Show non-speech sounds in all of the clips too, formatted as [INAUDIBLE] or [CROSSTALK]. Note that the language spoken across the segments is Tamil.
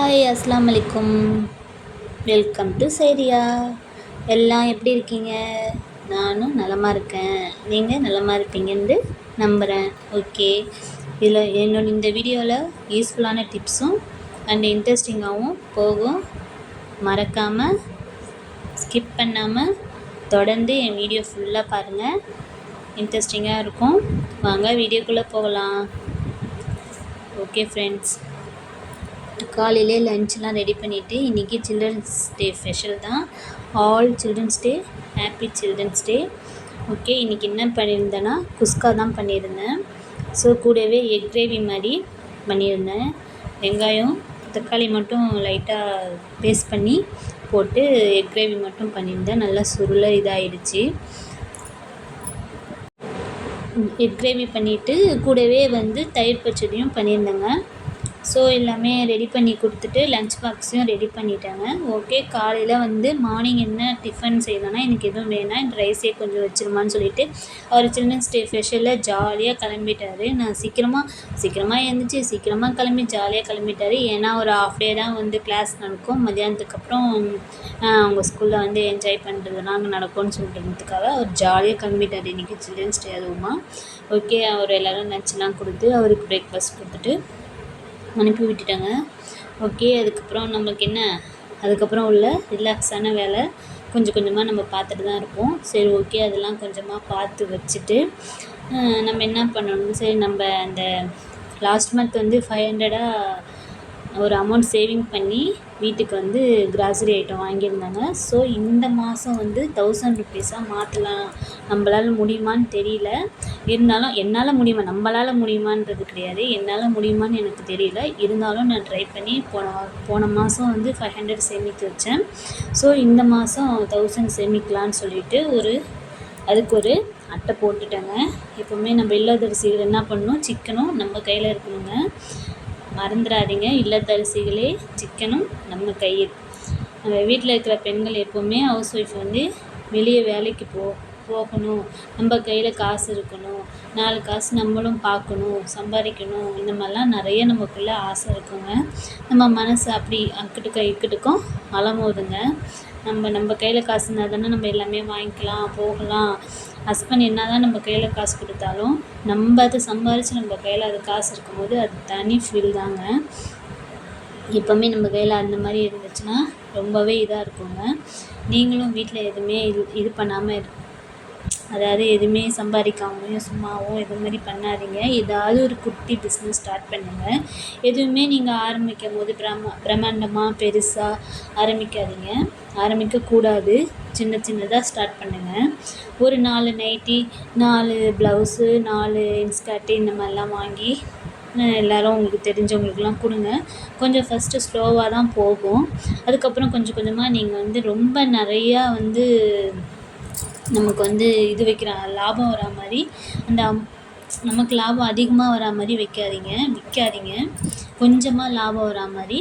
ஹாய் அஸ்லாம் வலைக்கும் வெல்கம் டு சேரியா எல்லாம் எப்படி இருக்கீங்க? நானும் நலமாக இருக்கேன். நீங்கள் நலமாக இருப்பீங்கன்னு நம்புகிறேன் ஓகே இதில் என்னோட இந்த வீடியோவில் யூஸ்ஃபுல்லான டிப்ஸும் அண்ட் இன்ட்ரெஸ்டிங்காகவும் போகும். மறக்காமல் ஸ்கிப் பண்ணாமல் தொடர்ந்து என் வீடியோ ஃபுல்லாக பாருங்கள் இன்ட்ரெஸ்டிங்காக இருக்கும். வாங்க வீடியோக்குள்ளே போகலாம். ஓகே ஃப்ரெண்ட்ஸ் காலையிலே லன்ச்லாம் ரெடி பண்ணிவிட்டு இன்றைக்கி சில்ட்ரன்ஸ் டே ஸ்பெஷல் தான். All children's day happy children's day okay இன்றைக்கி என்ன பண்ணியிருந்தேன்னா குஸ்கா தான் பண்ணியிருந்தேன். ஸோ கூடவே எக் கிரேவி மாதிரி பண்ணியிருந்தேன். வெங்காயம் தக்காளி மட்டும் லைட்டாக பேஸ்ட் பண்ணி போட்டு எக் கிரேவி மட்டும் பண்ணியிருந்தேன். நல்லா சுருள இதாகிடுச்சு எக் கிரேவி பண்ணிவிட்டு கூடவே வந்து தயிர் பச்சடியும் பண்ணியிருந்தேங்க. ஸோ எல்லாமே ரெடி பண்ணி கொடுத்துட்டு லன்ச் பாக்ஸையும் ரெடி பண்ணிட்டாங்க. ஓகே காலையில் வந்து மார்னிங் என்ன டிஃபன் செய்யணும்னா எனக்கு எதுவும் வேணாம். என் ரைஸே கொஞ்சம் வச்சிருமான்னு சொல்லிட்டு அவர் சில்ட்ரன்ஸ் டே ஸ்பெஷலில் ஜாலியாக கிளம்பிட்டாரு. நான் சீக்கிரமாக சீக்கிரமாக எழுந்துச்சு சீக்கிரமாக கிளம்பி ஜாலியாக கிளம்பிட்டாரு. ஏன்னா ஒரு ஆஃப் டே தான் வந்து கிளாஸ் நடக்கும். மதியானத்துக்கு அப்புறம் அவங்க ஸ்கூலில் வந்து என்ஜாய் பண்ணுறதுலாம் அங்கே நடக்கும்னு சொல்கிறதுக்காக அவர் ஜாலியாக கிளம்பிட்டார் இன்றைக்கி சில்ட்ரன்ஸ் டே அதுவுமா. ஓகே அவர் எல்லோரும் லன்ச்லாம் கொடுத்து அவருக்கு பிரேக்ஃபாஸ்ட் கொடுத்துட்டு அனுப்பி விட்டுட்டாங்க. ஓகே அதுக்கப்புறம் நம்மளுக்கு என்ன? அதுக்கப்புறம் உள்ள ரிலாக்ஸான வேலை கொஞ்சம் கொஞ்சமாக நம்ம பார்த்துட்டு தான் இருப்போம். சரி ஓகே அதெல்லாம் கொஞ்சமாக பார்த்து வச்சுட்டு நம்ம என்ன பண்ணணும்? சரி நம்ம அந்த லாஸ்ட் மந்த் வந்து ஃபைவ் ஹண்ட்ரடாக ஒரு அமௌண்ட் சேவிங் பண்ணி வீட்டுக்கு வந்து கிராசரி ஐட்டம் வாங்கியிருந்தாங்க. ஸோ இந்த மாதம் வந்து தௌசண்ட் ருப்பீஸாக மாற்றலாம் நம்மளால் முடியுமான்னு தெரியல. இருந்தாலும் என்னால் முடியுமா? நம்மளால் முடியுமான்றது கிடையாது. என்னால் முடியுமான்னு எனக்கு தெரியல. இருந்தாலும் நான் ட்ரை பண்ணி போன போன மாதம் வந்து ஃபைவ் ஹண்ட்ரட் சேமித்து வச்சேன். ஸோ இந்த மாதம் தௌசண்ட் சேமிக்கலான்னு சொல்லிட்டு ஒரு அதுக்கு ஒரு அட்டை போட்டுட்டேங்க. எப்போவுமே நம்ம இல்லத்தரசிகள் என்ன பண்ணணும்? சிக்கனும் நம்ம கையில் இருக்கணுங்க. மறந்துடாதீங்க. இல்லத்தரசிகளே சிக்கனும் நம்ம கையில் நம்ம வீட்டில் இருக்கிற பெண்கள் எப்போவுமே ஹவுஸ் ஒய்ஃப் வந்து வெளியே வேலைக்கு போ போகணும். நம்ம கையில் காசு இருக்கணும். நாலு காசு நம்மளும் பார்க்கணும் சம்பாதிக்கணும். இந்த மாதிரிலாம் நிறைய நமக்குள்ளே ஆசை இருக்குங்க. நம்ம மனசு அப்படி அக்கிட்டுக்க இக்கிட்டுக்கும் அலமோதுங்க நம்ம நம்ம கையில் காசு இருந்தால் தானே நம்ம எல்லாமே வாங்கிக்கலாம் போகலாம். ஹஸ்பண்ட் என்ன தான் நம்ம கையில் காசு கொடுத்தாலும் நம்ம அதை சம்பாரித்து நம்ம கையில் அது காசு இருக்கும்போது அது தனி ஃபீல் தாங்க. எப்போவுமே நம்ம கையில் அந்த மாதிரி இருந்துச்சுன்னா ரொம்பவே இதாக இருக்குங்க. நீங்களும் வீட்டில் எதுவுமே இது இது பண்ணாமல் இரு. அதாவது எதுவுமே சம்பாதிக்காமையும் சும்மாவும் இது மாதிரி பண்ணாதீங்க. ஏதாவது ஒரு குட்டி பிஸ்னஸ் ஸ்டார்ட் பண்ணுங்கள் எதுவுமே நீங்கள் ஆரம்பிக்கும் போது பிரமா பிரம்மாண்டமாக பெருசாக ஆரம்பிக்காதீங்க. ஆரம்பிக்கக்கூடாது. சின்ன சின்னதாக ஸ்டார்ட் பண்ணுங்கள் ஒரு நாலு நைட்டி நாலு ப்ளவுஸு நாலு இன்ஸ்கர்ட்டு இந்த மாதிரிலாம் வாங்கி எல்லோரும் உங்களுக்கு தெரிஞ்சவங்களுக்குலாம் கொடுங்க. கொஞ்சம் ஃபஸ்ட்டு ஸ்லோவாக தான் போகும். அதுக்கப்புறம் கொஞ்சம் கொஞ்சமாக நீங்கள் வந்து ரொம்ப நிறையா வந்து நமக்கு வந்து இது வைக்கிற லாபம் வரா மாதிரி அந்த நமக்கு லாபம் அதிகமாக வரா மாதிரி வைக்காதீங்க. விற்காதீங்க கொஞ்சமாக லாபம் வரா மாதிரி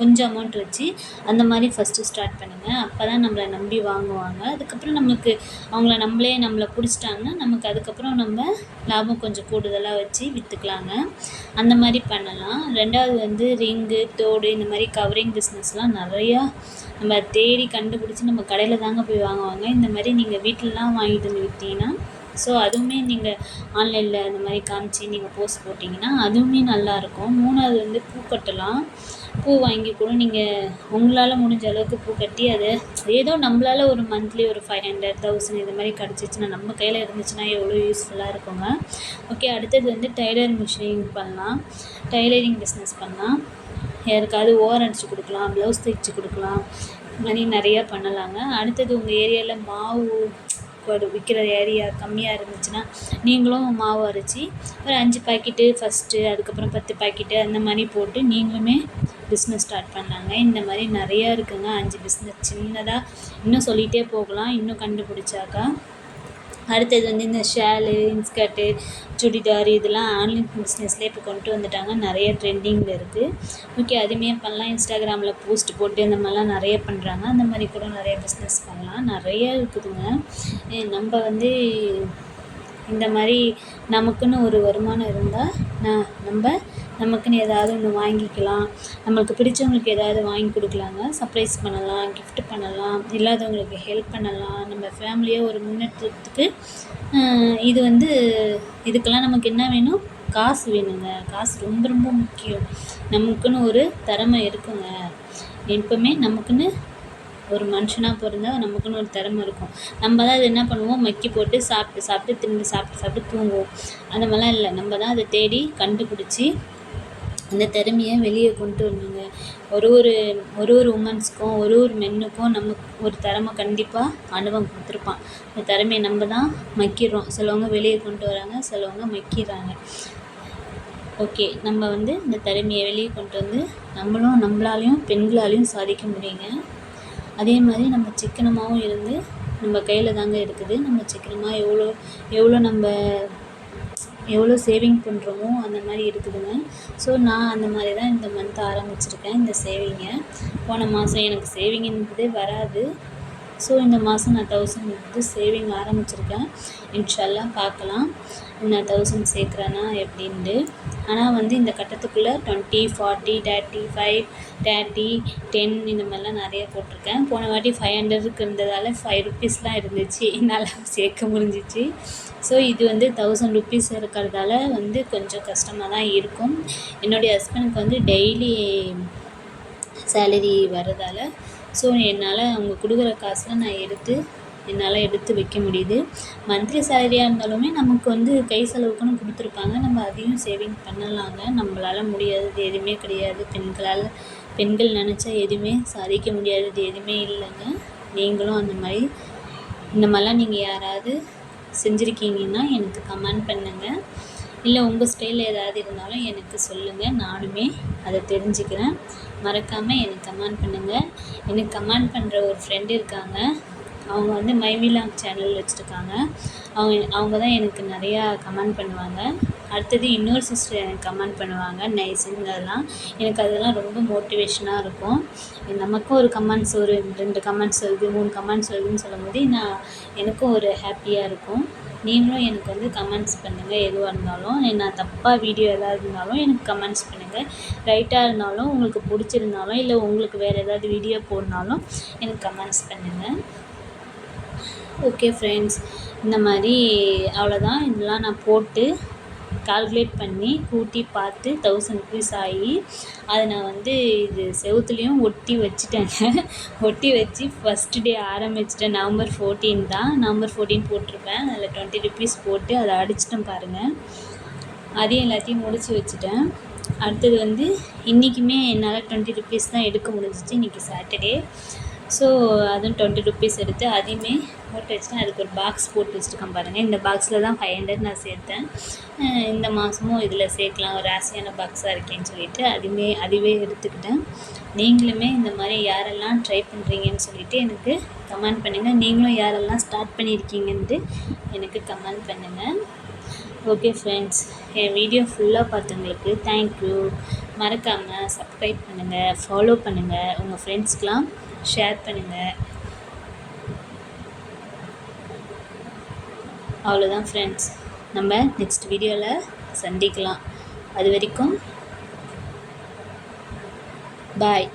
கொஞ்சம் அமௌண்ட் வச்சு அந்த மாதிரி ஃபஸ்ட்டு ஸ்டார்ட் பண்ணுங்கள் அப்போ தான் நம்மளை நம்பி வாங்குவாங்க. அதுக்கப்புறம் நமக்கு அவங்கள நம்மளே நம்மளை பிடிச்சிட்டாங்கன்னா நமக்கு அதுக்கப்புறம் நம்ம லாபம் கொஞ்சம் கூடுதலாக வச்சு விற்றுக்கலாங்க அந்த மாதிரி பண்ணலாம். ரெண்டாவது வந்து ரிங்கு தோடு இந்த மாதிரி கவரிங் பிஸ்னஸ்லாம் நிறையா நம்ம தேடி கண்டுபிடிச்சி நம்ம கடையில் தாங்க போய் வாங்குவாங்க. இந்த மாதிரி நீங்கள் வீட்டிலலாம் வாங்கிட்டு வந்து விற்றீங்கன்னா ஸோ அதுவுமே நீங்கள் ஆன்லைனில் இந்த மாதிரி காமிச்சு நீங்கள் போஸ்ட் போட்டிங்கன்னா அதுவுமே நல்லாயிருக்கும் மூணாவது வந்து பூக்கட்டலாம் பூ வாங்கி கூட. நீங்கள் உங்களால் முடிஞ்ச அளவுக்கு பூ கட்டி அதை ஏதோ நம்மளால் ஒரு மந்த்லி ஒரு ஃபைவ் ஹண்ட்ரட் தௌசண்ட் இது மாதிரி கிடச்சிச்சின்னா நம்ம கையில் இருந்துச்சுன்னா எவ்வளோ யூஸ்ஃபுல்லாக இருக்குங்க. ஓகே அடுத்தது வந்து டைலர் மிஷின் பண்ணலாம். டைலரிங் பிஸ்னஸ் பண்ணலாம். யாருக்காவது ஓரம் அடித்து கொடுக்கலாம் ப்ளவுஸ் தைச்சி கொடுக்கலாம். இது மாதிரி நிறையா பண்ணலாங்க. அடுத்தது உங்கள் ஏரியாவில் மாவு ஒரு விற்கிற ஏரியா கம்மியாக இருந்துச்சுன்னா நீங்களும் மாவு அரைச்சி ஒரு அஞ்சு பாக்கெட்டு ஃபஸ்ட்டு அதுக்கப்புறம் பத்து பாக்கெட்டு அந்த மாதிரி போட்டு நீங்களுமே பிஸ்னஸ் ஸ்டார்ட் பண்ணாங்க. இந்த மாதிரி நிறையா இருக்குங்க. அஞ்சு பிஸ்னஸ் சின்னதாக இன்னும் சொல்லிகிட்டே போகலாம். இன்னும் கண்டுபிடிச்சாக்கா. அடுத்தது வந்து இந்த ஷேலு இன்ஸ்கர்ட்டு சுடிதார் இதெல்லாம் ஆன்லைன் பிஸ்னஸ்லேயே இப்போ கொண்டு வந்துட்டாங்க. நிறைய ட்ரெண்டிங்கில் இருக்குது ஓகே அதுவுமே பண்ணலாம். இன்ஸ்டாகிராமில் போஸ்ட் போட்டு இந்த மாதிரிலாம் நிறைய பண்ணுறாங்க அந்த மாதிரி கூட நிறைய பிஸ்னஸ் பண்ணலாம். நிறைய இருக்குதுங்க. நம்ம வந்து இந்த மாதிரி நமக்குன்னு ஒரு வருமானம் இருந்தால் நான் நம்ம நமக்குன்னு ஏதாவது ஒன்று வாங்கிக்கலாம். நம்மளுக்கு பிடிச்சவங்களுக்கு ஏதாவது வாங்கி கொடுக்கலாங்க. சர்ப்ரைஸ் பண்ணலாம் கிஃப்ட் பண்ணலாம் இல்லாதவங்களுக்கு ஹெல்ப் பண்ணலாம். நம்ம ஃபேமிலியை ஒரு முன்னேற்றத்துக்கு இது வந்து இதுக்கெல்லாம் நமக்கு என்ன வேணும்? காசு வேணுங்க. காசு ரொம்ப ரொம்ப முக்கியம். நமக்குன்னு ஒரு திறமை இருக்குங்க. எப்போவுமே நமக்குன்னு ஒரு மனுஷனாக பிறந்தா நமக்குன்னு ஒரு திறமை இருக்கும். நம்ம தான் அதை என்ன பண்ணுவோம்? மக்கி போட்டு சாப்பிட்டு சாப்பிட்டு திரும்பி சாப்பிட்டு சாப்பிட்டு தூங்குவோம். அந்த மாதிரிலாம் இல்லை. நம்ம தான் அதை தேடி கண்டுபிடிச்சி அந்த திறமையை வெளியே கொண்டு வரணுங்க. ஒரு ஒரு ஒரு ஒரு உமன்ஸ்க்கும் ஒரு ஒரு மென்னுக்கும் நம்ம ஒரு திறமை கண்டிப்பாக அனுபவம் கொடுத்துருப்பான். அந்த திறமையை நம்ம தான் மக்கிடுறோம். சிலவங்க வெளியே கொண்டு வராங்க சிலவங்க மக்கிறாங்க ஓகே. நம்ம வந்து இந்த திறமையை வெளியே கொண்டு வந்து நம்மளும் நம்மளாலையும் பெண்களாலையும் சாதிக்க முடியுங்க. அதே மாதிரி நம்ம சிக்கனமாகவும் இருந்து நம்ம கையில் தாங்க இருக்குது. நம்ம சிக்கனமாக எவ்வளோ எவ்வளோ நம்ம எவ்வளோ சேவிங் பண்ணுறோமோ அந்த மாதிரி இருக்குதுங்க ஸோ நான் அந்த மாதிரி தான் இந்த மந்த் ஆரம்பிச்சிருக்கேன் இந்த சேவிங்கை போன மாதம் எனக்கு சேவிங்ன்றதே வராது. ஸோ இந்த மாதம் நான் தௌசண்ட் வந்து சேவிங் ஆரம்பிச்சிருக்கேன். இன்ஷால்லா பார்க்கலாம். நான் தௌசண்ட் சேர்க்குறேன்னா எப்படின்ட்டு. ஆனால் வந்து இந்த கட்டத்துக்குள்ளே twenty forty thirty five thirty ten இந்த மாதிரிலாம் நிறைய போட்டிருக்கேன். போன வாட்டி ஃபைவ் ஹண்ட்ரடுக்கு இருந்ததால் ஃபைவ் ருப்பீஸ்லாம் இருந்துச்சு. என்னால் சேர்க்க முடிஞ்சிச்சு. ஸோ இது வந்து தௌசண்ட் ருப்பீஸ் இருக்கிறதால வந்து கொஞ்சம் கஷ்டமாக தான் இருக்கும். என்னுடைய ஹஸ்பண்டுக்கு வந்து டெய்லி சேலரி வர்றதால ஸோ என்னால் அவங்க கொடுக்குற காசில் நான் எடுத்து என்னால் எடுத்து வைக்க முடியுது. மந்த்லி சேலரியாக இருந்தாலுமே நமக்கு வந்து கை செலவுக்குன்னு கொடுத்துருப்பாங்க. நம்ம அதையும் சேவிங் பண்ணலாங்க. நம்மளால் முடியாதது எதுவுமே கிடையாது. பெண்களால் பெண்கள் நினச்சா எதுவுமே சாதிக்க முடியாதது எதுவுமே இல்லைங்க. நீங்களும் அந்த மாதிரி இந்த மாதிரிலாம் நீங்கள் யாராவது செஞ்சுருக்கீங்கன்னா எனக்கு கமெண்ட் பண்ணுங்கள் இல்லை உங்கள் ஸ்டைலில் ஏதாவது இருந்தாலும் எனக்கு சொல்லுங்கள் நானுமே அதை தெரிஞ்சுக்கிறேன். மறக்காமல் எனக்கு கமெண்ட் பண்ணுங்கள் எனக்கு கமெண்ட் பண்ணுற ஒரு ஃப்ரெண்டு இருக்காங்க. அவங்க வந்து மைவிலாங் சேனல் வச்சுருக்காங்க. அவங்க அவங்க தான் எனக்கு நிறையா கமெண்ட் பண்ணுவாங்க. அடுத்தது இன்னொரு சிஸ்டர் எனக்கு கமெண்ட் பண்ணுவாங்க. நைஸுங்க அதெல்லாம் எனக்கு அதெல்லாம் ரொம்ப மோட்டிவேஷனாக இருக்கும். நமக்கும் ஒரு கமெண்ட்ஸ் ஒரு ரெண்டு கமெண்ட்ஸ் வருது மூணு கமெண்ட்ஸ் வருதுன்னு சொல்லும் போது நான் எனக்கும் ஒரு ஹாப்பியாக இருக்கும். நீங்களும் எனக்கு வந்து கமெண்ட்ஸ் பண்ணுங்கள் எதுவாக இருந்தாலும். நான் தப்பாக வீடியோ ஏதாவது இருந்தாலும் எனக்கு கமெண்ட்ஸ் பண்ணுங்கள் ரைட்டாக இருந்தாலும் உங்களுக்கு பிடிச்சிருந்தாலும் இல்லை உங்களுக்கு வேறு ஏதாவது வீடியோ போடனாலும் எனக்கு கமெண்ட்ஸ் பண்ணுங்கள் ஓகே ஃப்ரெண்ட்ஸ் இந்த மாதிரி அவ்வளோதான் இதெல்லாம் நான் போட்டு கால்குலேட் பண்ணி கூட்டி பார்த்து தௌசண்ட் ருபீஸ் ஆகி அதை நான் வந்து இது செவுத்துலேயும் ஒட்டி வச்சுட்டேங்க. [LAUGHS] ஒட்டி வச்சு ஃபஸ்ட்டு டே ஆரம்பிச்சிட்டேன் நவம்பர் ஃபோர்டீன் தான். நவம்பர் ஃபோர்டீன் போட்டிருப்பேன். அதில் டுவெண்ட்டி ருபீஸ் போட்டு அதை அடிச்சிட்டேன் பாருங்கள் அதையும் எல்லாத்தையும் முடித்து வச்சுட்டேன். அடுத்தது வந்து இன்றைக்குமே என்னால் டுவெண்ட்டி ருபீஸ் தான் எடுக்க முடிஞ்சிச்சு. இன்றைக்கி சாட்டர்டே ஸோ அதுவும் டுவெண்ட்டி ருபீஸ் எடுத்து அதையுமே போட்டு வச்சுட்டு அதுக்கு ஒரு பாக்ஸ் போட்டு வச்சுருக்கேன் பாருங்கள் இந்த பாக்ஸில் தான் ஃபைவ் ஹண்ட்ரட் நான் சேர்த்தேன். இந்த மாதமும் இதில் சேர்க்கலாம். ஒரு ராசியான பாக்ஸாக இருக்கேன்னு சொல்லிட்டு அதுவுமே அதுவே எடுத்துக்கிட்டேன். நீங்களுமே இந்த மாதிரி யாரெல்லாம் ட்ரை பண்ணுறீங்கன்னு சொல்லிவிட்டு எனக்கு கமெண்ட் பண்ணுங்கள் நீங்களும் யாரெல்லாம் ஸ்டார்ட் பண்ணியிருக்கீங்கன்ட்டு எனக்கு கமெண்ட் பண்ணுங்கள் ஓகே ஃப்ரெண்ட்ஸ் என் வீடியோ ஃபுல்லாக பார்த்தவங்களுக்கு தேங்க்யூ மறக்காமல் சப்ஸ்கிரைப் பண்ணுங்கள் ஃபாலோ பண்ணுங்கள் உங்கள் ஃப்ரெண்ட்ஸ்க்கெலாம் ஷேர் பண்ணுங்கள் அவ்வளோதான் ஃப்ரெண்ட்ஸ் நம்ம நெக்ஸ்ட் வீடியோவில் சந்திக்கலாம். அது வரைக்கும் பாய்